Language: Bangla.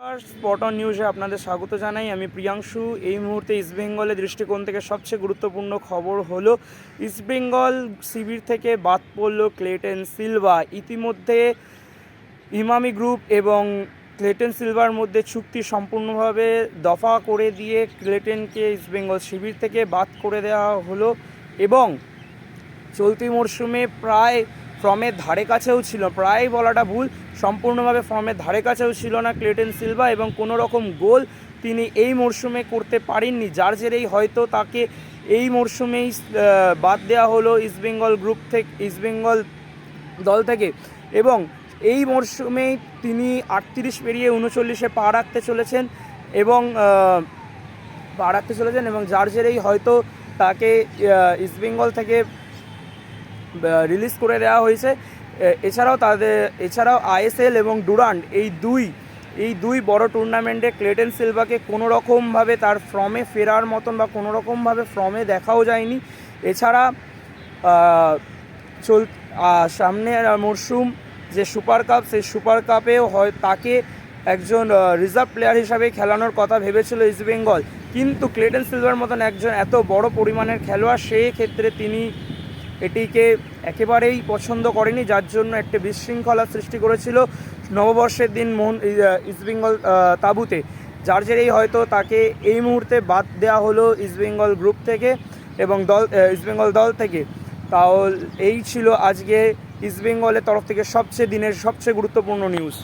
স্পট অন নিউজে আপনাদের স্বাগত জানাই। আমি প্রিয়াংশু। এই মুহূর্তে ইস্টবেঙ্গলের দৃষ্টিকোণ থেকে সবচেয়ে গুরুত্বপূর্ণ খবর হলো ইস্টবেঙ্গল শিবির থেকে বাদ পড়ল ক্লেটেন সিলভা ইতিমধ্যে ইমামি গ্রুপ এবং ক্লেটেন সিলভার মধ্যে চুক্তি সম্পূর্ণভাবে দফা করে দিয়ে ক্লেটেনকে ইস্টবেঙ্গল শিবির থেকে বাদ করে দেওয়া হলো এবং চলতি মরশুমে প্রায় ফর্মের ধারে কাছেও ছিল প্রায় বলাটা ভুল। সম্পূর্ণভাবে ফর্মের ধারে কাছেও ছিল না ক্লেটেন সিলভা এবং কোনো রকম গোল তিনি এই মরশুমে করতে পারেননি। যার জেরেই হয়তো তাকে এই মরশুমেই বাদ দেওয়া হলো ইস্টবেঙ্গল গ্রুপ থেকে ইস্টবেঙ্গল দল থেকে। এবং এই মরশুমেই তিনি আটত্রিশ পেরিয়ে উনচল্লিশে পা রাখতে চলেছেন এবং পা রাখতে চলেছেন এবং যার জেরেই হয়তো তাকে ইস্টবেঙ্গল থেকে রিলিজ করে দেওয়া হয়েছে। এছাড়াও তাদের, এছাড়াও আইএসএল এবং ডুরান্ড এই দুই এই দুই বড় টুর্নামেন্টে ক্লেটেন সিলভাকে কোনো রকমভাবে তার ফর্মে ফেরার মতন বা কোনো রকমভাবে ফর্মে দেখাও যায়নি। এছাড়া চল সামনের মরশুম যে সুপার কাপ সেই সুপার কাপেও হয়, তাকে একজন রিজার্ভ প্লেয়ার হিসাবে খেলানোর কথা ভেবেছিল ইস্টবেঙ্গল কিন্তু ক্লেটেন সিলভার মতন একজন এত বড় পরিমাণের খেলোয়াড়, সেই ক্ষেত্রে তিনি এটিকে একেবারেই পছন্দ করেনি, যার জন্য একটি বিশৃঙ্খলা সৃষ্টি করেছিল নববর্ষের দিন মোহন ইস্টবেঙ্গল তাঁবুতে। যার জেরেই হয়তো তাকে এই মুহূর্তে বাদ দেওয়া হলো ইস্টবেঙ্গল গ্রুপ থেকে এবং দল ইস্টবেঙ্গল দল থেকে। তাও এই ছিল আজকে ইস্টবেঙ্গলের তরফ থেকে সবচেয়ে দিনের সবচেয়ে গুরুত্বপূর্ণ নিউজ